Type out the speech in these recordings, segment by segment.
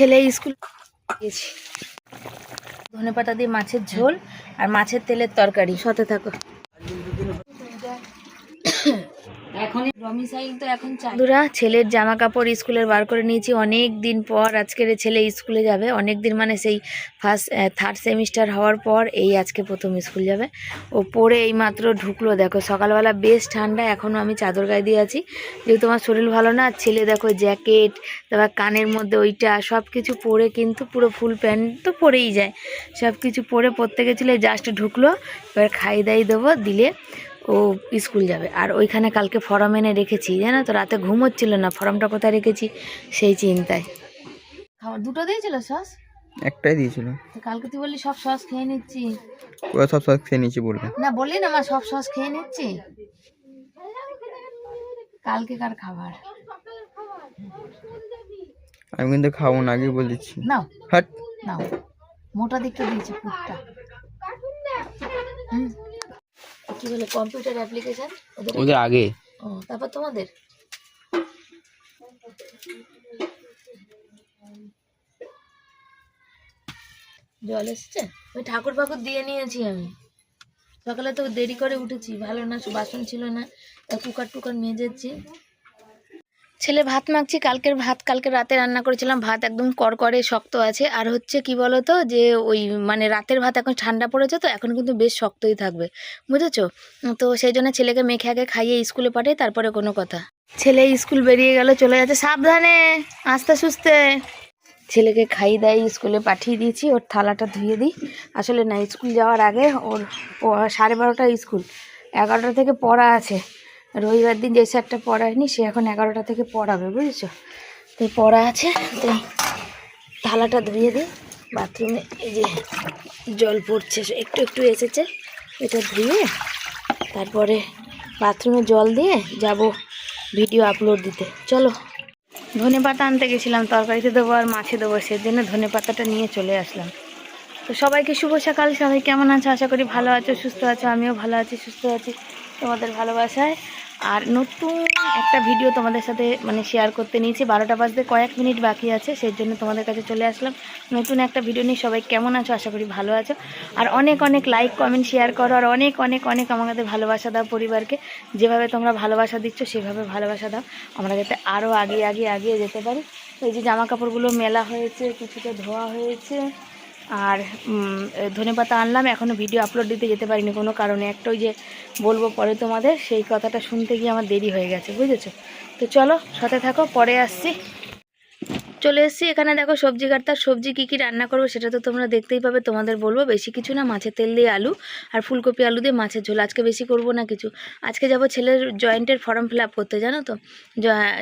ছেলে স্কুল গেছি ধনে পাতা দিয়ে মাছের ঝোল আর মাছের তেলের তরকারি। সাথে থাকো। চালুরা ছেলের জামা কাপড় স্কুলের বার করে নিয়েছি। অনেক দিন পর আজকের ছেলে স্কুলে যাবে। অনেক দিন মানে সেই ফার্স্ট থার্ড সেমিস্টার হওয়ার পর এই আজকে প্রথম স্কুল যাবে। ও পরে এই মাত্র ঢুকলো। দেখো, সকালবেলা বেশ ঠান্ডা। এখনও আমি চাদর গায়ে দিয়ে আছি। যেহেতু আমার শরীর ভালো না, ছেলে দেখো জ্যাকেট, তারপর কানের মধ্যে ওইটা সব কিছু পরে কিন্তু পুরো ফুল প্যান্ট তো পরেই যায়। সব কিছু পরে পরতে গেছিল জাস্ট ঢুকলো। এবার খাই দাই দেবো, দিলে ও স্কুল যাবে। আর ওইখানে কালকে ফর্ম এনে রেখেছি জানো তো? রাতে ঘুম হচ্ছিল না ফর্মটা কোথায় রেখেছি সেই চিন্তায়। খাবার দুটো দিয়েছিল সস? একটাই দিয়েছিল। কালকে তুই বললি সব সস খেয়ে নিচ্ছি। ওরা সব সস খেয়ে নিচ্ছি বলবে। না বললি না মা সব সস খেয়ে নিচ্ছি? কালকে কার খাবার? আমি কিন্তু খাব না আগে বলে দিচ্ছি। নাও। হাট। নাও। মোটা দেখতে দিয়েছি পুরটা। হুম। কি বলে কম্পিউটার অ্যাপ্লিকেশন ওদের আগে। ও তারপর তোমাদের? জল এসেছে? ওই ঠাকুর ফাকুর দিয়ে নিয়েছি আমি। সকালে তো দেরি করে উঠেছি ভালো না বাসন ছিল না তা কুকার টুকার মেজেছি। ছেলে ভাত মাখছি, কালকের ভাত কালকে রাতে রান্না করেছিলাম, ভাত একদম করকরে শক্ত আছে। আর হচ্ছে কি বলতো যে ওই মানে রাতের ভাত এখন ঠান্ডা পড়েছে তো, এখন কিন্তু বেশ শক্তই থাকবে। বুঝেছ? তো সেই জন্য ছেলেকে মেখে আগে খাইয়ে স্কুলে পাঠাই তারপরে কোনো কথা। ছেলে স্কুল বেরিয়ে গেল, চলে যাচ্ছে, সাবধানে, আস্তে সুস্তে ছেলেকে খাই দাই, স্কুলে পাঠিয়ে দিয়েছি, ওর থালাটা ধুয়ে দিই। আসলে না, স্কুল যাওয়ার আগে ওর সাড়ে বারোটা স্কুল, এগারোটা থেকে পড়া আছে। রবিবার দিন যে স্যারটা পড়ায়নি, সে এখন এগারোটা থেকে পড়াবে, বুঝেছ? তো পড়া আছে, তো থালাটা ধুয়ে দিই বাথরুমে এই যে জল পড়ছে, একটু একটু এসেছে, এটা ধুয়ে তারপরে বাথরুমে জল দিয়ে যাব ভিডিও আপলোড দিতে। চলো। ধনে পাতা আনতে গেছিলাম, তরকারিতে দেবো আর মাছে দেবো, সেজন্য ধনে পাতাটা নিয়ে চলে আসলাম। তো সবাইকে শুভ সকাল, সবাই কেমন আছো? আশা করি ভালো আছো, সুস্থ আছো, আমিও ভালো আছি, সুস্থ আছি। তোমাদের ভালোবাসায় আর নতুন একটা ভিডিও তোমাদের সাথে মানে শেয়ার করতে নিয়েছি। বারোটা বাজতে কয়েক মিনিট বাকি আছে, সেই জন্য তোমাদের কাছে চলে আসলাম। নতুন একটা ভিডিও নিয়ে সবাই কেমন আছো? আশা করি ভালো আছো। আর অনেক অনেক লাইক কমেন্ট শেয়ার করো, আর অনেক অনেক অনেক আমাদের ভালোবাসা দাও পরিবারকে। যেভাবে তোমরা ভালোবাসা দিচ্ছ, সেভাবে ভালোবাসা দাও। আমরা যাতে আরও আগে আগে এগিয়ে যেতে পারি। এই যে জামা কাপড়গুলো মেলা হয়েছে, কিছুটা ধোয়া হয়েছে। আর ধনেপাতা আনলাম এখনও ভিডিও আপলোড দিতে যেতে পারিনি কোনো কারণে। একটা ওই যে বলব পরে তোমাদের, সেই কথাটা শুনতে গিয়ে আমার দেরি হয়ে গেছে, বুঝেছ? তো চলো, সাথে থাকো, পরে আসছি। চলে এসেছি। এখানে দেখো সবজি কাটতার সবজি কী কী রান্না করব সেটা তো তোমরা দেখতেই পাবে। তোমাদের বলব বেশি কিছু না, মাছের তেল দিয়ে আলু আর ফুলকপি আলু দিয়ে মাছের ঝোল। আজকে বেশি করব না কিছু। আজকে যাব ছেলের জয়েন্টের ফর্ম ফিল করতে, জানো তো?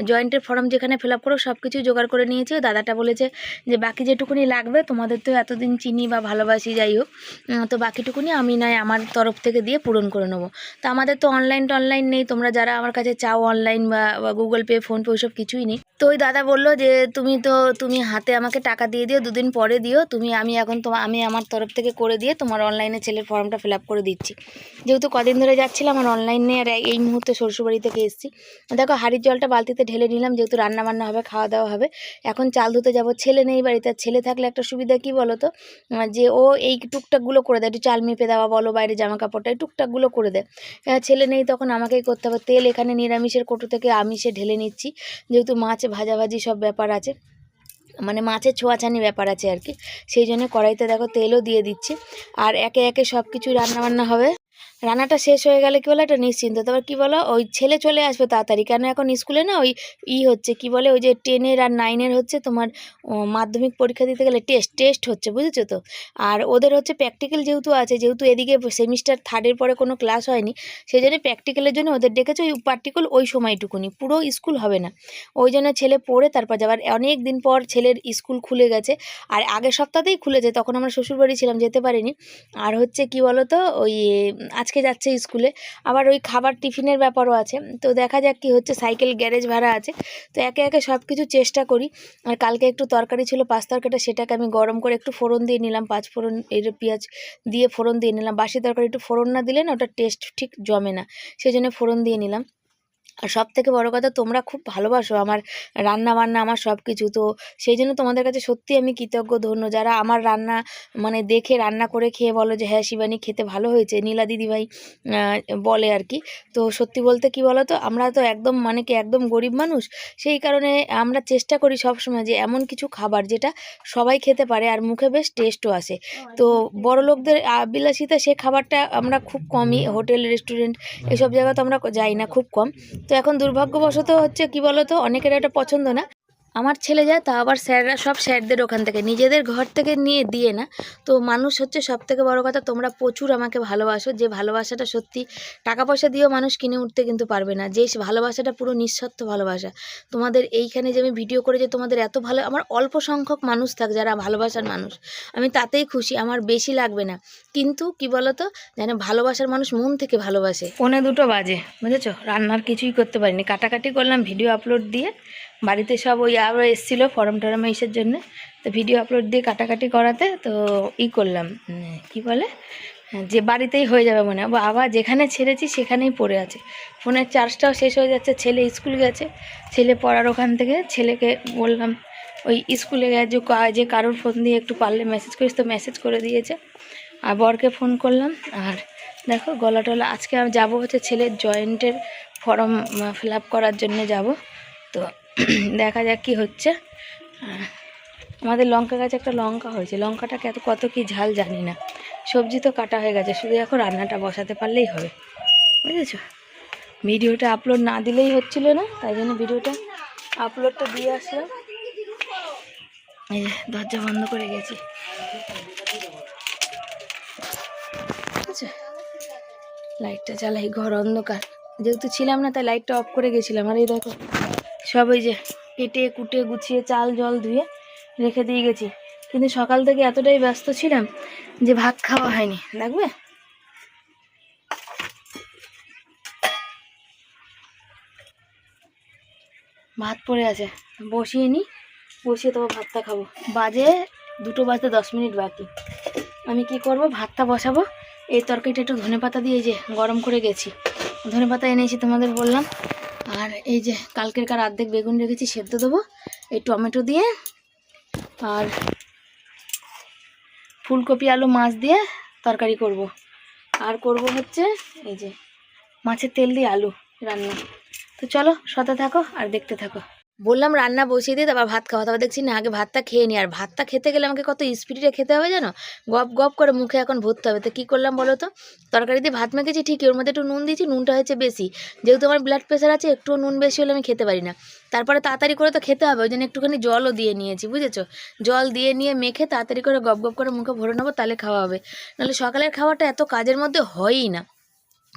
জয়েন্টের ফর্ম যেখানে ফিল আপ করো, সব কিছুই জোগাড় করে নিয়েছি। দাদাটা বলেছে যে, বাকি যেটুকুনি লাগবে, তোমাদের তো এতদিন চিনি বা ভালোবাসি, যাই হোক তো বাকিটুকুনি আমি নয় আমার তরফ থেকে দিয়ে পূরণ করে নেব। তো আমাদের তো অনলাইন টনলাইন নেই। তোমরা যারা আমার কাছে চাও অনলাইন বা গুগল পে ফোনপে ওইসব কিছুই নেই। তো ওই দাদা বলল যে, তুমি তো তুমি হাতে আমাকে টাকা দিয়ে দিও, দুদিন পরে দিও। তুমি, আমি এখন তোমার আমি আমার তরফ থেকে করে দিয়ে তোমার অনলাইনে ছেলের ফর্মটা ফিল করে দিচ্ছি। যেহেতু কদিন ধরে যাচ্ছিলাম আমার অনলাইনে আর এই মুহূর্তে শ্বশুরবাড়ি থেকে এসেছি। দেখো, হাড়ির জলটা বালতিতে ঢেলে নিলাম, যেহেতু রান্না বান্না হবে খাওয়া দাওয়া হবে। এখন চাল ধুতে যাব, ছেলে নেই বাড়িতে। ছেলে থাকলে একটা সুবিধা কি বলো তো যে ও এই টুকটাকগুলো করে দেয়, একটু চাল মেপে দেওয়া বলো, বাইরে জামা কাপড়টা এই টুকটাকগুলো করে দেয়। ছেলে নেই তখন আমাকেই করতে হবে। তেল এখানে নিরামিষের কোটো থেকে আমিষে ঢেলে নিচ্ছি। যেহেতু মাছ ভাজাভাজি সব ব্যাপার আছে। মানে মাছের ছোঁয়াছানি ব্যাপার আছে আর কি। সেই জন্য কড়াইতে দেখো তেলও দিয়ে দিচ্ছি। আর একে একে সব কিছু রান্নাবান্না হবে। রান্নাটা শেষ হয়ে গেলে কী বলো? একটা নিশ্চিন্ত। তারপর কী বলো? ওই ছেলে চলে আসবে তাড়াতাড়ি। কেন এখন স্কুলে না ওই ই হচ্ছে কি বলে? ওই যে টেনের আর নাইনের হচ্ছে তোমার মাধ্যমিক পরীক্ষা দিতে গেলে টেস্ট টেস্ট হচ্ছে বুঝেছ তো? আর ওদের হচ্ছে প্র্যাকটিক্যাল যেহেতু আছে যেহেতু এদিকে সেমিস্টার থার্ডের পরে কোনো ক্লাস হয়নি সেই জন্য প্র্যাকটিক্যালের জন্য ওদের ডেকেছে ওই পার্টিকুল ওই সময়টুকুনি। পুরো স্কুল হবে না। ওই জন্য ছেলে পড়ে তারপর যাবার অনেক দিন পর ছেলের স্কুল খুলে গেছে। আর আগের সপ্তাহতেই খুলেছে তখন আমরা শ্বশুরবাড়ি ছিলাম যেতে পারিনি। আর হচ্ছে কি বলো তো ওই উম, আজকে যাচ্ছে স্কুলে। আবার ওই খাবার টিফিনের ব্যাপারও আছে। তো দেখা যাক কি হচ্ছে, সাইকেল, গ্যারেজ ভাড়া আছে। তো একে একে সব কিছু চেষ্টা করি। আর কালকে একটু তরকারি ছিল, পাঁচ তরকারিটা, সেটাকে আমি গরম করে একটু ফোড়ন দিয়ে নিলাম। পাঁচ ফোড়ন, এর পেঁয়াজ দিয়ে ফোড়ন দিয়ে নিলাম। বাসি তরকারি একটু ফোড়ন না দিলে না, ওটা টেস্ট ঠিক জমে না। সেই জন্য ফোড়ন দিয়ে নিলাম। আর সব থেকে বড় কথা তোমরা খুব ভালোবাসো আমার রান্না বান্না আমার সব কিছু তো সেই জন্য তোমাদের কাছে সত্যি আমি কৃতজ্ঞ, ধন্য। যারা আমার রান্না মানে দেখে, রান্না করে খেয়ে বলো যে হ্যাঁ শিবানী, খেতে ভালো হয়েছে? নীলা দিদিভাই বলে আর কি। তো সত্যি বলতে কি বলো তো আমরা তো একদম মানে কি একদম গরিব মানুষ। সেই কারণে আমরা চেষ্টা করি সবসময় যে, এমন কিছু খাবার যেটা সবাই খেতে পারে আর মুখে বেশ টেস্টও আসে। তো বড় লোকদের বিলাসিতা সে খাবারটা আমরা খুব কমই, হোটেল, রেস্টুরেন্ট, এসব জায়গা তো আমরা যাই না, খুব কম। তো এখন দুর্ভাগ্যবশত হচ্ছে কি বলতো? অনেকের এটা পছন্দ না। আমার ছেলে যায় তা আবার স্যাররা সব স্যারদের ওখান থেকে, নিজেদের ঘর থেকে নিয়ে দিয়ে না। তো মানুষ হচ্ছে সব থেকে বড় কথা, তোমরা প্রচুর আমাকে ভালোবাসো, যে ভালোবাসাটা সত্যি টাকা পয়সা দিয়েও মানুষ কিনে উঠতে কিন্তু পারবে না। যে ভালোবাসাটা পুরো নিঃস্বার্থ ভালোবাসা। তোমাদের এইখানে যে আমি ভিডিও করে যে তোমাদের এত ভালো, আমার অল্প সংখ্যক মানুষ থাক যারা ভালোবাসার মানুষ, আমি তাতেই খুশি, আমার বেশি লাগবে না। কিন্তু কি বলতো, যেন ভালোবাসার মানুষ মন থেকে ভালোবাসে। পৌনে দুটো বাজে, বুঝেছ? রান্নার কিছুই করতে পারিনি। কাটাকাটি করলাম ভিডিও আপলোড দিয়ে বাড়িতে সব ওই আরও এসেছিল ফরম টরম ইসের জন্য। তো ভিডিও আপলোড দিয়ে কাটাকাটি করাতে তো ই করলাম উম, কি বলে হ্যাঁ, যে বাড়িতেই হয়ে যাবে মনে হয়। আবার যেখানে ছেড়েছি সেখানেই পড়ে আছে। ফোনের চার্জটাও শেষ হয়ে যাচ্ছে ছেলে স্কুল গেছে। ছেলে পড়ার ওখান থেকে ছেলেকে বললাম ওই স্কুলে গেছে যে কারোর ফোন দিয়ে একটু পারলে মেসেজ করিস তো মেসেজ করে দিয়েছে। আর বরকে ফোন করলাম আর দেখো গলা টলা আজকে আমি যাব হচ্ছে ছেলের জয়েন্টের ফর্ম ফিল করার জন্য যাব। তো দেখা যাক কি হচ্ছে। আমাদের লঙ্কা গাছে একটা লঙ্কা হয়েছে। লঙ্কাটা কত কত কি ঝাল জানি না। সবজি তো কাটা হয়ে গেছে, শুধু এখন রান্নাটা বসাতে পারলেই হবে। বুঝেছ? ভিডিওটা আপলোড না দিলেই হচ্ছিল না, তাই জন্য ভিডিওটা আপলোডটা দিয়ে আসলাম। এই যে, দরজা বন্ধ করে গেছি। লাইটটা জ্বালাই, ঘর অন্ধকার। যেহেতু ছিলাম না, তাই লাইটটা অফ করে গেছিলাম। আর এই দেখো সব ওই যে কেটে কুটে গুছিয়ে চাল জল ধুয়ে রেখে দিয়ে গেছি। কিন্তু সকাল থেকে এতটাই ব্যস্ত ছিলাম যে ভাত খাওয়া হয়নি। দেখবে? ভাত পড়ে আছে। বসিয়ে নি, বসিয়ে তবে ভাতটা খাব। বাজে দুটো বাজতে দশ মিনিট বাকি। আমি কি করব? ভাতটা বসাবো। এই তরকারিটা একটু ধনে পাতা দিয়ে যে গরম করে গেছি। ধনে পাতা এনেছি তোমাদের বললাম। আর এই যে কালকের কার অর্ধেক বেগুন রেখেছি, সেদ্ধ দেবো। এই টমেটো দিয়ে আর ফুলকপি, আলু, মাছ দিয়ে তরকারি করব। আর করব হচ্ছে এই যে মাছের তেল দিয়ে আলু রান্না। তো চলো সাথে থাকো আর দেখতে থাকো। বললাম রান্না বসিয়ে দিয়ে তারপর ভাত খাওয়া তারপর দেখছি না, আগে ভাতটা খেয়ে নি। আর ভাতটা খেতে গেলে আমাকে কত স্পিডে খেতে হবে জানো? গপ গপ করে মুখে এখন ভরতে হবে। তো কী করলাম বলো তো? তরকারি দিয়ে ভাত মেখেছি, ঠিকই। ওর মধ্যে একটু নুন দিয়েছি, নুনটা হয়েছে বেশি। যেহেতু আমার ব্লাড প্রেশার আছে একটু নুন বেশি হলে আমি খেতে পারি না। তারপরে তাড়াতাড়ি করে তো খেতে হবে, ওই জন্য একটুখানি জলও দিয়ে নিয়েছি, বুঝেছ? জল দিয়ে নিয়ে মেখে তাড়াতাড়ি করে গপ গপ করে মুখে ভরে নেব, তাহলে খাওয়া হবে। নাহলে সকালের খাওয়াটা এত কাজের মধ্যে হয়ই না।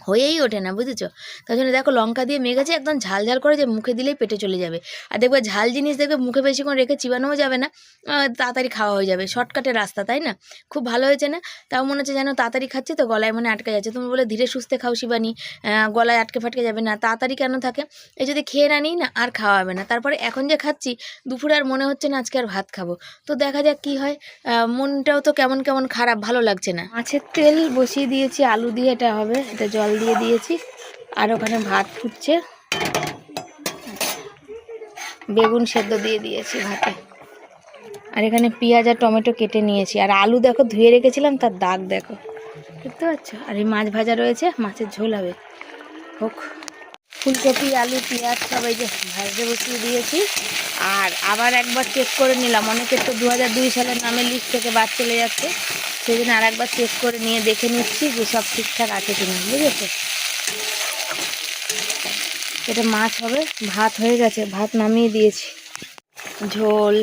হয়েই ওঠে না, বুঝেছ? তার জন্য দেখো লঙ্কা দিয়ে মেখেছে একদম ঝাল ঝাল করে যে মুখে দিলেই পেটে চলে যাবে। আর দেখবে ঝাল জিনিস দেখবে মুখে বেশিক্ষণ রেখে চিবানোও যাবে না তাড়াতাড়ি খাওয়া হয়ে যাবে। শর্টকাটের রাস্তা, তাই না? খুব ভালো হয়েছে না? তাও মনে হচ্ছে যেন তাড়াতাড়ি খাচ্ছি তো গলায় মনে আটকে যাচ্ছে। তুমি বলে ধীরে সুস্থে খাও শিবানি গলায় আটকে ফাটকে যাবে না, তাড়াতাড়ি কেন থাকে? এই যদি খেয়ে না নিই না, আর খাওয়া হবে না। তারপরে এখন যে খাচ্ছি, দুপুরে আর মনে হচ্ছে না আজকে আর ভাত খাব। তো দেখা যাক কি হয় মনটাও তো কেমন কেমন খারাপ, ভালো লাগছে না। মাছের তেল বসিয়ে দিয়েছি, আলু দিয়ে এটা হবে, এটা জল দিয়ে দিয়েছি আর ওখানে ভাত ফুটছে। বেগুন সেদ্ধ দিয়ে দিয়েছি ভাতে। আর এখানে পেঁয়াজ আর টমেটো কেটে নিয়েছি। আর আলু দেখো ধুয়ে রেখেছিলাম, তার দাগ দেখো। দেখতে পাচ্ছ? আর এই মাছ ভাজা রয়েছে, মাছের ঝোল হবে। হোক, ফুলকপি, আলু, পেঁয়াজ সবাই যে ভাজতে বসিয়ে দিয়েছি। আর আবার একবার চেক করে নিলাম, অনেকের তো দু হাজার দুই সালের নামের লিস্ট থেকে বাদ চলে যাচ্ছে। জন্য আর একবার চেক করে নিয়ে দেখে নিচ্ছি যে সব ঠিকঠাক আছে কিনা, বুঝেছ? এটা মাছ হবে, ভাত হয়ে গেছে, ভাত নামিয়ে দিয়েছি। ঝোল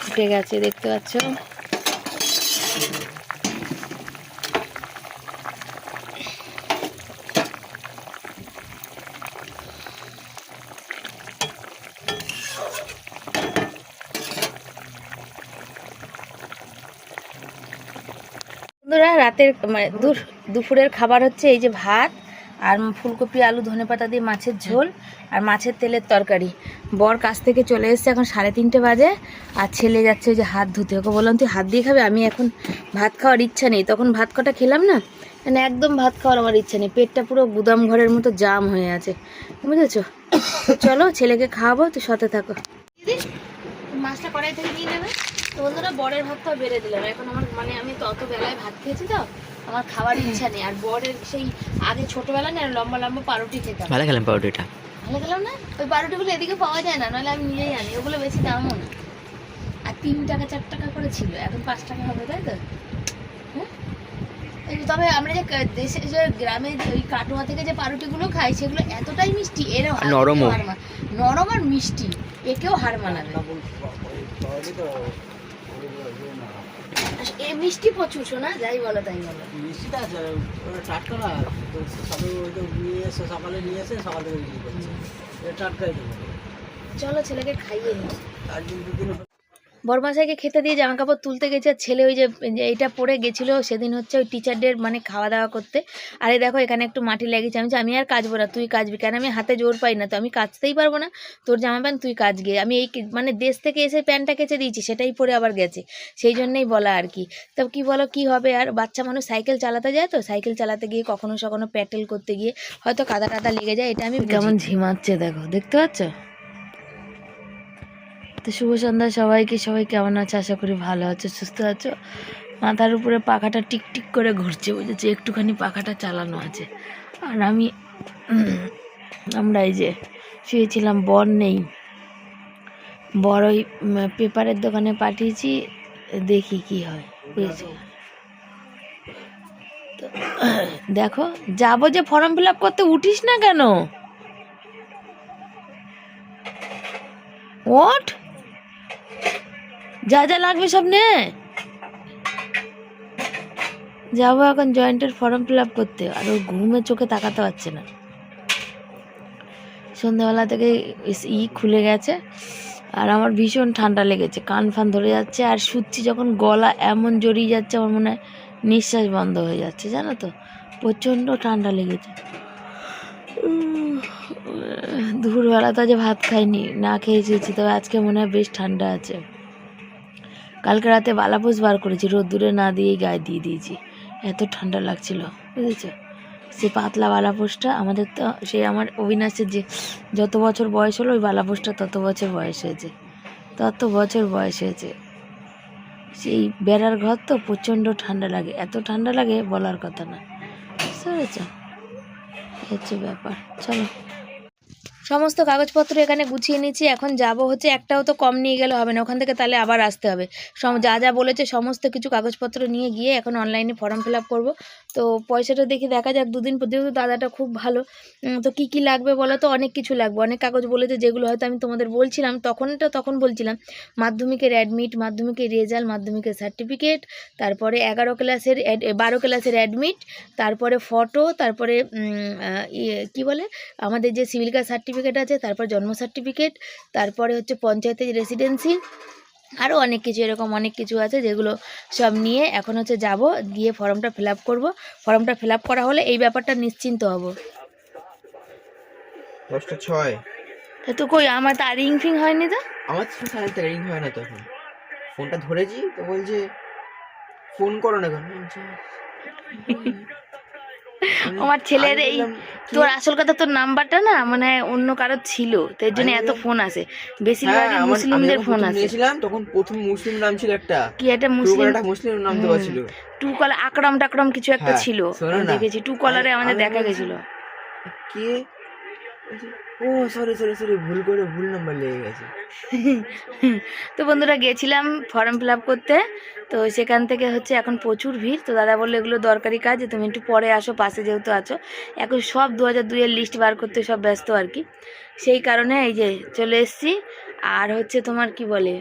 ফুটে গেছে, দেখতে পাচ্ছ? বন্ধুরা, রাতের মানে দুপুরের খাবার হচ্ছে এই যে ভাত আর ফুলকপি, আলু ধনেপাতা দিয়ে মাছের ঝোল আর মাছের তেলের তরকারি। বর কাছ থেকে চলে এসছে এখন সাড়ে তিনটে বাজে আর ছেলে যাচ্ছে ওই যে হাত ধুতে। ওকে বললাম, তুই হাত দিয়ে খাবে? আমি এখন ভাত খাওয়ার ইচ্ছা নেই। তখন ভাত কটা খেলাম না? মানে একদম ভাত খাওয়ার আমার ইচ্ছা নেই। পেটটা পুরো গুদাম ঘরের মতো জাম হয়ে আছে। বুঝেছ? চলো ছেলেকে খাওয়াবো, তুই সাথে থাকো। মাছটা কড়াই থেকে নিয়ে নেবে? তো বন্ধুরা বরের ভাতটা বেড়ে দিলাম। এখন আমার মানে আমি তো অত বেলায় ভাত খেয়েছি তো আমার খাওয়ার ইচ্ছা নেই। আর বরের সেই আগে ছোটবেলা না লম্বা লম্বা পাউরুটি খেতাম। ভালো খেলাম পাউরুটিটা? ভালো গেলাম না? ওই পাউরুটিগুলো এদিকে পাওয়া যায় না নাহলে আমি নিজেই জানি ওগুলো বেশি দামও না। আর তিন টাকা চার টাকা করে ছিল। এখন পাঁচ টাকা হবে তাই তো? তবে আমরা যে দেশে যে গ্রামে যে ওই কাটোয়া থেকে যে পাউরুটিগুলো খাই সেগুলো এতটাই মিষ্টি এরও আর নরমও। নরম আর মিষ্টি। একেও হার মানাবে এ মিষ্টি প্রচুর শোনা যাই বলো তাই বলো। মিষ্টিটা আছে ওটা টাটকা না তো সকালে ওই তো নিয়ে এসে সকালে নিয়ে এসে সকাল থেকে বিক্রি করছে। এটা টাটকাই দেবো। চলো ছেলেকে খাইয়ে নিই আর দিন দুদিন বরমাসাইকে খেতে দিয়ে জামা কাপড় তুলতে গেছে আর ছেলে ওই যে এইটা পরে গেছিল সেদিন হচ্ছে ওই টিচারদের মানে খাওয়া দাওয়া করতে। আরে দেখো এখানে একটু মাটি লেগেছে আমি আমি আর কাজবো না তুই কাজবি কেন? আমি হাতে জোর পাই না তো আমি কাচতেই পারব না। তোর জামা প্যান্ট তুই কাজ গিয়ে আমি এই মানে দেশ থেকে এসে প্যান্টটা কেচে দিয়েছি সেটাই পরে আবার গেছে। সেই জন্যই বলা আর কি। তো কি বলো কি হবে? আর বাচ্চা মানুষ সাইকেল চালাতে যায় তো? সাইকেল চালাতে গিয়ে কখনো সখনো প্যাটেল করতে গিয়ে হয়তো কাদা টাদা লেগে যায় এটা আমি কেমন ঝিমাচ্ছে দেখো দেখতে পাচ্ছ? তো শুভ সন্ধ্যা সবাইকে। সবাই কেমন আছে? আশা করি ভালো আছো, সুস্থ আছো। মাথার উপরে পাখাটা টিক টিক করে ঘুরছে, বুঝেছি? একটুখানি পাখাটা চালানো আছে। আর আমি, আমরা এই যে শুয়েছিলাম, বর নেই। বড় ওই পেপারের দোকানে পাঠিয়েছি, দেখি কি হয়, বুঝেছি? দেখো, যাব যে ফর্ম ফিল আপ করতে উঠিস না কেন? ওঠ! যা যা লাগবে সব নে। যাব এখন জয়েন্টের ফর্ম ফিল আপ করতে, আর ওর ঘুমে চোখে তাকাতে পারছে না। সন্ধ্যাবেলা থেকে ই খুলে গেছে, আর আমার ভীষণ ঠান্ডা লেগেছে, কান ফান ধরে যাচ্ছে, আর শুচ্ছি যখন গলা এমন জড়িয়ে যাচ্ছে, আমার মনে হয় নিঃশ্বাস বন্ধ হয়ে যাচ্ছে, জানো তো? প্রচণ্ড ঠান্ডা লেগেছে। দুপুরবেলা তো আজ ভাত খাইনি, না খেয়ে তবে আজকে মনে হয় বেশ ঠান্ডা আছে। কালকে রাতে বালাপোষ বার করেছি, রোদ্দুরে না দিয়েই গায়ে দিয়ে দিয়েছি। এত ঠান্ডা লাগছিল, বুঝেছ? সে পাতলা বালাপোষটা আমাদের তো সেই আমার অবিনাশের যে যত বছর বয়স হলো, ওই বালাপোষটা তত বছর বয়স হয়েছে। তত বছর বয়স হয়েছে। সেই বেড়ার ঘর তো প্রচণ্ড ঠান্ডা লাগে, এত ঠান্ডা লাগে বলার কথা না, বুঝতে পেরেছ? হচ্ছে ব্যাপার, চলো। সমস্ত কাগজপত্র এখানে গুছিয়ে নিচ্ছি এখন যাব হচ্ছে একটাও তো কম নিয়ে গেলে হবে না, ওখান থেকে তাহলে আবার আসতে হবে। যা যা বলেছে সমস্ত কিছু কাগজপত্র নিয়ে গিয়ে এখন অনলাইনে ফর্ম ফিল আপ করব। তো পয়সাটা দেখি দেখা যাক, দুদিন পর যেহেতু দাদাটা খুব ভালো তো কি কি লাগবে বলো তো? অনেক কিছু লাগবে। অনেক কাগজ বলেছে যেগুলো হয়তো আমি তোমাদের বলছিলাম, তখনটা তখন বলছিলাম। মাধ্যমিকের অ্যাডমিট মাধ্যমিকের রেজাল্ট মাধ্যমিকের সার্টিফিকেট তারপরে এগারো ক্লাসের বারো ক্লাসের অ্যাডমিট তারপরে ফটো তারপরে ইয়ে কী বলে? আমাদের যে সিভিল কাস্ট সার্টিফিকেট আছে তারপর জন্ম সার্টিফিকেট তারপরে হচ্ছে পঞ্চায়েতের রেসিডেন্সি আরও অনেক কিছু এরকম অনেক কিছু আছে যেগুলো সব নিয়ে এখন হচ্ছে যাব গিয়ে ফর্মটা ফিল আপ করব। ফর্মটা ফিল আপ করা হলে এই ব্যাপারটা নিশ্চিন্ত হব। দশটা ছয়। তা কই আমার তো রিং ফিং হয়নি তো? আমার তো রিং হয় না তখন। ফোনটা ধরেছি তো বলছে ফোন করো না কেন? আমার ছেলের এই তোর আসল কথা তোর নাম্বারটা না মানে অন্য কারোর ছিল। তাই জন্য এত ফোন আসে বেশিরভাগ মুসলিমদের ফোন আছে। আসে নিয়েছিলাম তখন প্রথম মুসলিম নাম ছিল একটা। কি একটা মুসলিম একটা মুসলিম নাম দেওয়া ছিল। টু কলার আকরাম টাকরাম কিছু একটা হ্যাঁ, ছিল। দেখেছি। টু কলারে আমাদের দেখা গেছিল। কে? ও সরি সরি সরি ভুল করে ভুল নাম্বার লেগে গেছে। তো বন্ধুরা গেছিলাম ফর্ম ফিল করতে, তো সেখান থেকে হচ্ছে এখন প্রচুর ভিড়। তো দাদা বলল, এগুলো দরকারি কাজ, তুমি একটু পরে আসো, পাশে যেহেতু আছো। এখন সব দু হাজার দুইয়ের লিস্ট বার করতে সব ব্যস্ত আর কি। সেই কারণে এই যে চলে এসছি। আর হচ্ছে তোমার কি বলে?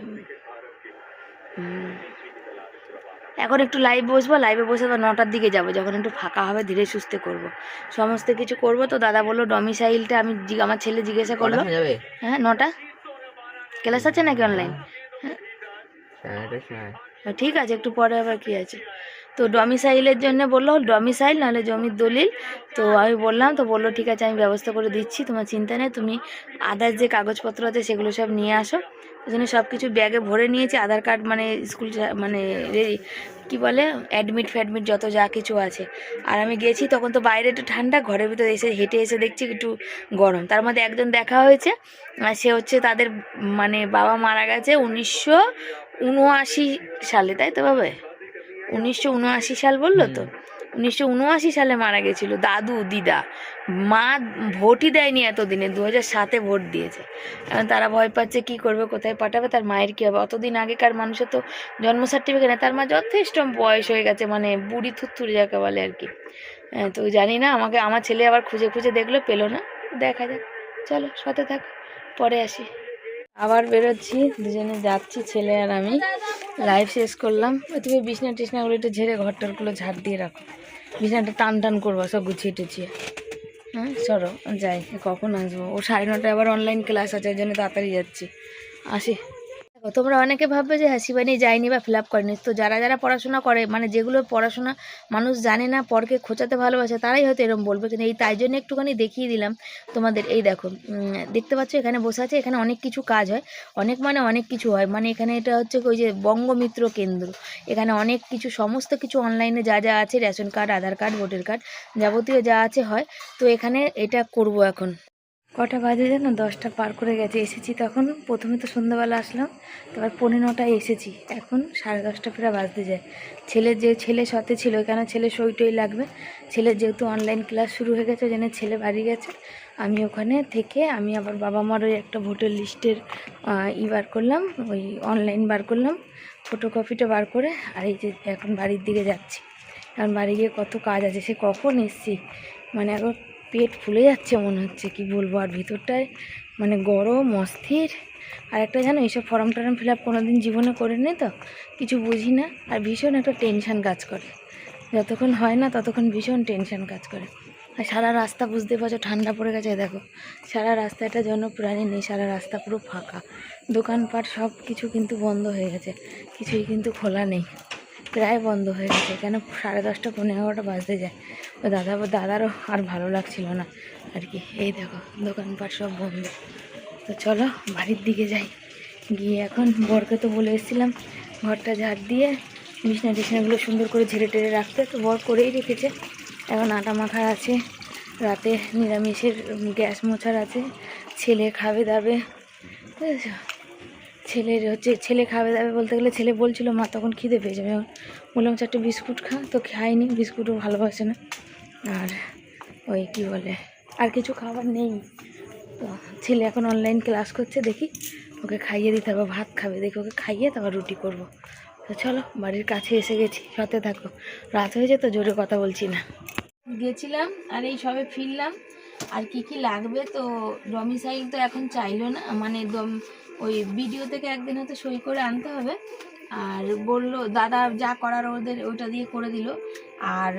এখন একটু লাইভ বসবো লাইভে বসে বা নটার দিকে যাব যখন একটু ফাঁকা হবে ধীরে সুস্থে করব। সমস্ত কিছু করব তো দাদা বলল ডমিসাইলটা আমি আমার ছেলে জিজ্ঞাসা করল। হ্যাঁ নটা? ক্লাস আছে নাকি অনলাইন হ্যাঁ ঠিক আছে একটু পরে আবার কি আছে। তো ডমিসাইলের জন্য বলল ডমিসাইল নাহলে জমির দলিল। তো আমি বললাম, তো বলল, ঠিক আছে, আমি ব্যবস্থা করে দিচ্ছি, তোমার চিন্তা নেই, তুমি আদার্স যে কাগজপত্র আছে, সেগুলো সব নিয়ে আসো। ওই জন্য সব কিছু ব্যাগে ভরে নিয়েছি, আধার কার্ড মানে স্কুল মানে কি বলে অ্যাডমিট ফ্যাডমিট যত যা কিছু আছে। আর আমি গেছি, তখন তো বাইরে একটু ঠান্ডা, ঘরের ভিতরে এসে হেঁটে এসে দেখছি একটু গরম। তার মধ্যে একজন দেখা হয়েছে, আর সে হচ্ছে তাদের মানে বাবা মারা গেছে উনিশশো উনআশি সালে, তাই তো বাবা? উনিশশো উনআশি সাল বলল তো? উনিশশো উনআশি সালে মারা গেছিল দাদু দিদা। মা ভোটই দেয়নি এতদিনে দু হাজার সাতে ভোট দিয়েছে। এখন তারা ভয় পাচ্ছে কি করবে কোথায় পাঠাবে তার মায়ের কী হবে? অতদিন আগেকার মানুষের তো জন্ম সার্টিফিকেট না তার মা যথেষ্ট বয়স হয়ে গেছে মানে বুড়ি থুত্থুরি যাকে বলে আর কি। হ্যাঁ, তো জানি না আমাকে আমার ছেলে আবার খুঁজে খুঁজে দেখল পেল না। দেখা যাক চলো সাথে থাক পরে আসি। আবার বেরোচ্ছি দুজনে যাচ্ছি ছেলে আর আমি। লাইভ শেষ করলাম। তুমি বিছনা টিছনাগুলো একটু ঝেড়ে ঘরটারগুলো ঝাড় দিয়ে রাখো। বিছনাটা টান টান করব, সব গুছিয়ে টুছিয়ে। হ্যাঁ সরো, যাই, কখন আসব? ও সাড়ে নটায় আবার অনলাইন ক্লাস আছে, ওই জন্য তাড়াতাড়ি যাচ্ছি। আসি। তোমরা অনেকে ভাববে যে হাসিবানি যায়নি বা ফিল আপ করেনি। তো যারা যারা পড়াশোনা করে মানে যেগুলো পড়াশোনা মানুষ জানে না, পরকে খোঁচাতে ভালোবাসে, তারাই হয়তো এরকম বলবে। কিন্তু এই তাই জন্য একটুখানি দেখিয়ে দিলাম তোমাদের। এই দেখো দেখতে পাচ্ছ এখানে বসে আছে, এখানে অনেক কিছু কাজ হয়। অনেক মানে অনেক কিছু হয়। মানে এখানে এটা হচ্ছে ওই যে বঙ্গমিত্র কেন্দ্র। এখানে অনেক কিছু, সমস্ত কিছু অনলাইনে যা যা আছে, ration card, Aadhaar card, voter card যাবতীয় যা আছে হয়। তো এখানে এটা করব এখন। কটা বাজে যেন দশটা পার করে গেছে। এসেছি তখন, প্রথমে তো সন্ধ্যাবেলা আসলাম, তারপর পনেরো নটায় এসেছি। এখন সাড়ে দশটা প্রায় বাজতে যায়। ছেলের যে, ছেলে সাথে ছিল, কেন ছেলে সই টই লাগবে? ছেলের যেহেতু অনলাইন ক্লাস শুরু হয়ে গেছে যেন ছেলে বাড়ি গেছে। আমি ওখানে থেকে আমি আবার বাবা মার ওই একটা ভোটার লিস্টের ই বার করলাম, ওই অনলাইন বার করলাম ফটোকপিটা বার করে, আর এই যে এখন বাড়ির দিকে যাচ্ছি। কারণ বাড়ি গিয়ে কত কাজ আছে, সে কখন এসছি? মানে এখন পেট ফুলে যাচ্ছে মনে হচ্ছে, কি বলব? আর ভিতরটায় মানে গরম, অস্থির। আর একটা জানো, এইসব ফর্ম টর্ম ফিল আপ কোনো দিন জীবনে করে নি তো, কিছু বুঝি না। আর ভীষণ একটা টেনশান কাজ করে। যতক্ষণ হয় না, ততক্ষণ ভীষণ টেনশান কাজ করে। আর সারা রাস্তা বুঝতে পারছ, ঠান্ডা পড়ে গেছে, দেখো। সারা রাস্তাটা জনপ্রাণী নেই, সারা রাস্তা পুরো ফাঁকা। দোকানপাট সব কিছু কিন্তু বন্ধ হয়ে গেছে। কিছুই কিন্তু খোলা নেই। প্রায় বন্ধ হয়ে গেছে। কেন? সাড়ে দশটা পনেরো এগারোটা বাজতে যায়। ওই দাদা দাদারও আর ভালো লাগছিল না আর কি। এই দেখো, দোকানপাট সব বন্ধ। তো চলো, বাড়ির দিকে যাই। গিয়ে এখন বরকে তো বলে এসেছিলাম, ঘরটা ঝাড় দিয়ে বিছনা টিছনাগুলো সুন্দর করে ঝেড়ে টেড়ে রাখতে। তো বর করেই রেখেছে। এখন আটা মাখার আছে। রাতে নিরামিষের গ্যাস মোছার আছে। ছেলে খাবে দাবে। ছেলের হচ্ছে, ছেলে খাবে দাবে বলতে গেলে ছেলে বলছিল, মা, তখন খিদে পেয়ে যাবে। বললাম, চারটে বিস্কুট খা। তো খাইনি, বিস্কুটও ভালোবাসে না। আর ওই কি বলে, আর কিছু খাবার নেই। তো ছেলে এখন অনলাইন ক্লাস করছে, দেখি ওকে খাইয়ে দিতে হবে, ভাত খাবে। দেখি ওকে খাইয়ে তারপর রুটি করব। তো চলো, বাড়ির কাছে এসে গেছি, সাথে থাকো। রাত হয়েছে তো জোরে কথা বলছি না। গেছিলাম আর এই সবে ফিরলাম। আর কি কি লাগবে? তো ডমিসাইল তো এখন চাইলো না মানে দম ওই ভিডিও থেকে একদিন হয়তো সই করে আনতে হবে। আর বলল, দাদা যা করার ওদের, ওইটা দিয়ে করে দিল। আর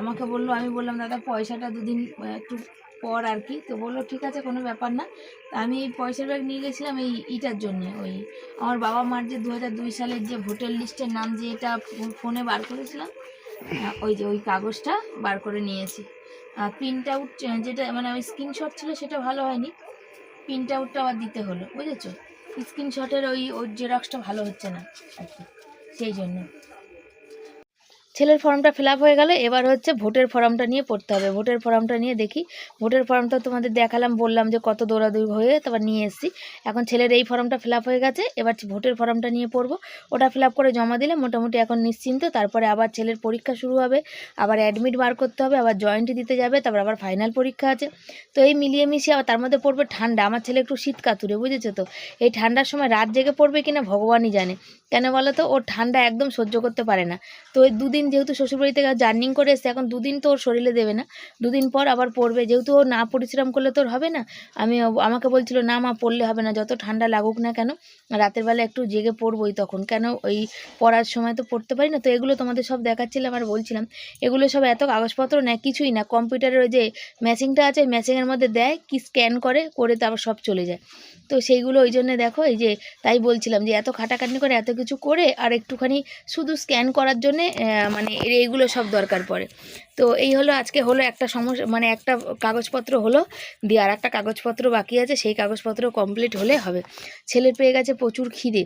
আমাকে বলল, আমি বললাম, দাদা, পয়সাটা দুদিন একটু পর আর কি। তো বলল, ঠিক আছে, কোনো ব্যাপার না। তা আমি এই পয়সার ব্যাগ নিয়ে গেছিলাম এই ইটার জন্য, ওই আমার বাবা মার যে দু দুই সালের যে ভোটার লিস্টের নাম যে এটা ফোনে বার করেছিলাম ওই যে ওই কাগজটা বার করে নিয়েছি। প্রিন্ট আউট যেটা মানে ওই স্ক্রিনশট ছিল সেটা ভালো হয়নি। প্রিন্ট আউটটা আবার দিতে হলো, বুঝেছ? স্ক্রিনশটের ওই, ওর জেরক্সটা ভালো হচ্ছে না আর কি, সেই জন্য। ছেলের ফর্মটা ফিল হয়ে গেল, এবার হচ্ছে ভোটের ফর্মটা নিয়ে পড়তে হবে। ভোটের ফর্মটা নিয়ে দেখি। ভোটের ফর্মটা তোমাদের দেখালাম, বললাম যে কত দৌড়াদৌড়ি হয়ে তারপর নিয়ে এসেছি। এখন ছেলের এই ফর্মটা ফিল হয়ে গেছে, এবার ভোটের ফর্মটা নিয়ে পড়ব। ওটা ফিল করে জমা দিলে মোটামুটি এখন নিশ্চিন্ত, তারপরে আবার ছেলের পরীক্ষা শুরু হবে, আবার অ্যাডমিট বার করতে হবে, আবার জয়েন্ট দিতে যাবে, তারপর আবার ফাইনাল পরীক্ষা আছে। তো এই মিলিয়ে মিশিয়ে আবার তার মধ্যে পড়বে ঠান্ডা। আমার ছেলে একটু শীত কাতুরে, বুঝেছ তো? এই ঠান্ডার সময় রাত জেগে পড়বে কিনা ভগবানই জানে। কেন বলো তো ওর ঠান্ডা একদম সহ্য করতে পারে না। তো ওই দুদিন যেহেতু শ্বশুরবাড়ি থেকে জার্নিং করে এসছে, এখন দুদিন তো ওর শরীরে দেবে না। দুদিন পর আবার পড়বে। যেহেতু ও না পরিশ্রম করলে তোর হবে না। আমি আমাকে বলছিল, না মা, পড়লে হবে না। যত ঠান্ডা লাগুক না কেন, রাতের বেলা একটু জেগে পড়বোই তখন। কেন ওই পড়ার সময় তো পড়তে পারি না। তো এগুলো তোমাদের সব দেখাচ্ছিলাম আর বলছিলাম। এগুলো সব এত কাগজপত্র নেয় কিছুই না। কম্পিউটারের ওই যে ম্যাচিংটা আছে ম্যাচিংয়ের মধ্যে দেয়, কি স্ক্যান করে করে তো আবার সব চলে যায়। তো সেইগুলো ওই জন্য দেখো, এই যে তাই বলছিলাম যে এত খাটাখাটনি করে এত কিছু করে আর একটুখানি শুধু স্ক্যান করার জন্যে মানে এইগুলো সব দরকার পড়ে। তো এই হলো, আজকে হলো একটা সমস্যা মানে একটা কাগজপত্র হলো দিয়ে আর একটা কাগজপত্র বাকি আছে, সেই কাগজপত্র কমপ্লিট হলে হবে। ছেলে পেয়ে গেছে প্রচুর খিদে।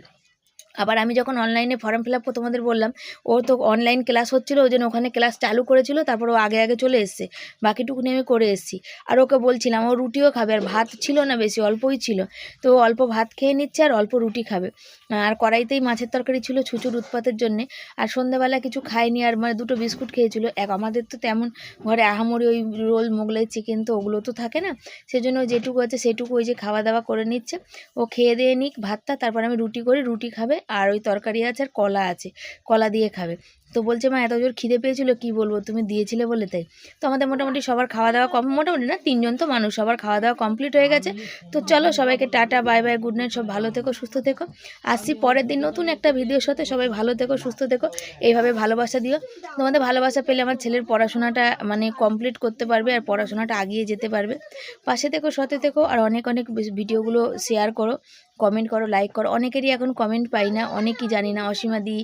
আবার আমি যখন অনলাইনে ফর্ম ফিল আপ তোমাদের বললাম, ও তো অনলাইন ক্লাস হচ্ছিল, ওই জন্য ওখানে ক্লাস চালু করেছিল, তারপর ও আগে আগে চলে এসছে। বাকিটুকুনি আমি করে এসেছি। আর ওকে বলছিলাম, ও রুটিও খাবে, আর ভাত ছিল না বেশি, অল্পই ছিল। তো অল্প ভাত খেয়ে নিচ্ছে, আর অল্প রুটি খাবে। আর কড়াইতেই মাছের তরকারি ছিল ছুচুর উৎপাতের জন্যে। আর সন্ধ্যাবেলা কিছু খায়নি আর মানে দুটো বিস্কুট খেয়েছিল। এক, আমাদের তো তেমন ঘরে আহামরি ওই রোল, মোগলাই, চিকেন তো ওগুলো তো থাকে না। সেজন্য যেটুকু আছে সেটুকু ওই যে খাওয়া দাওয়া করে নিচ্ছে। ও খেয়ে দিয়ে নিক ভাতটা, তারপর আমি রুটি করি, রুটি খাবে আর ওই তরকারি আছে আর কলা আছে। কলা দিয়ে খাবে। তো বলছে, মা, এত জোর খিদে পেয়েছিল, কি বলব? তুমি দিয়েছিলে বলে তাই। তো আমাদের মোটামুটি সবার খাওয়া দাওয়া কম, মোটামুটি না, তিনজন তো মানুষ, সবার খাওয়া দাওয়া কমপ্লিট হয়ে গেছে। তো চলো সবাইকে tata, bye bye good night সব ভালো থেকো, সুস্থ থেকো। আসছি পরের দিন নতুন একটা ভিডিওর সাথে, সবাই ভালো থেকো, সুস্থ থেকো, এইভাবে ভালোবাসা দিও। তোমাদের ভালোবাসা পেলে আমার ছেলের পড়াশোনাটা মানে কমপ্লিট করতে পারবে আর পড়াশোনাটা আগিয়ে যেতে পারবে। পাশে থেকো, সাথে থেকো আর অনেক অনেক ভিডিওগুলো শেয়ার করো কমেন্ট করো লাইক করো। অনেকেরই এখন কমেন্ট পাই না, অনেকই জানি না, অসীমা দি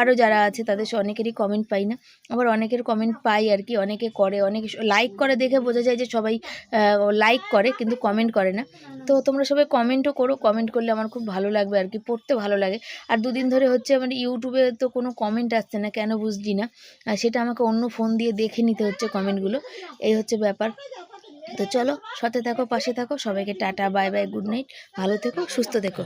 আরও যারা আছে তাদের সে অনেকেরই কমেন্ট পাই না। আবার অনেকের কমেন্ট পাই আর কি অনেকে করে, অনেকে লাইক করে দেখে বোঝা যায় যে সবাই লাইক করে কিন্তু কমেন্ট করে না। তো তোমরা সবাই কমেন্টও করো কমেন্ট করলে আমার খুব ভালো লাগবে আর কি পড়তে ভালো লাগে। আর দুদিন ধরে হচ্ছে আমার ইউটিউবে তো কোনো কমেন্ট আসছে না, কেন বুঝছি না? সেটা আমাকে অন্য ফোন দিয়ে দেখে নিতে হচ্ছে কমেন্টগুলো এই হচ্ছে ব্যাপার। তো চলো, সাথে থাকো, পাশে থাকো, সবাইকে tata bye bye good night ভালো থেকো, সুস্থ থেকো।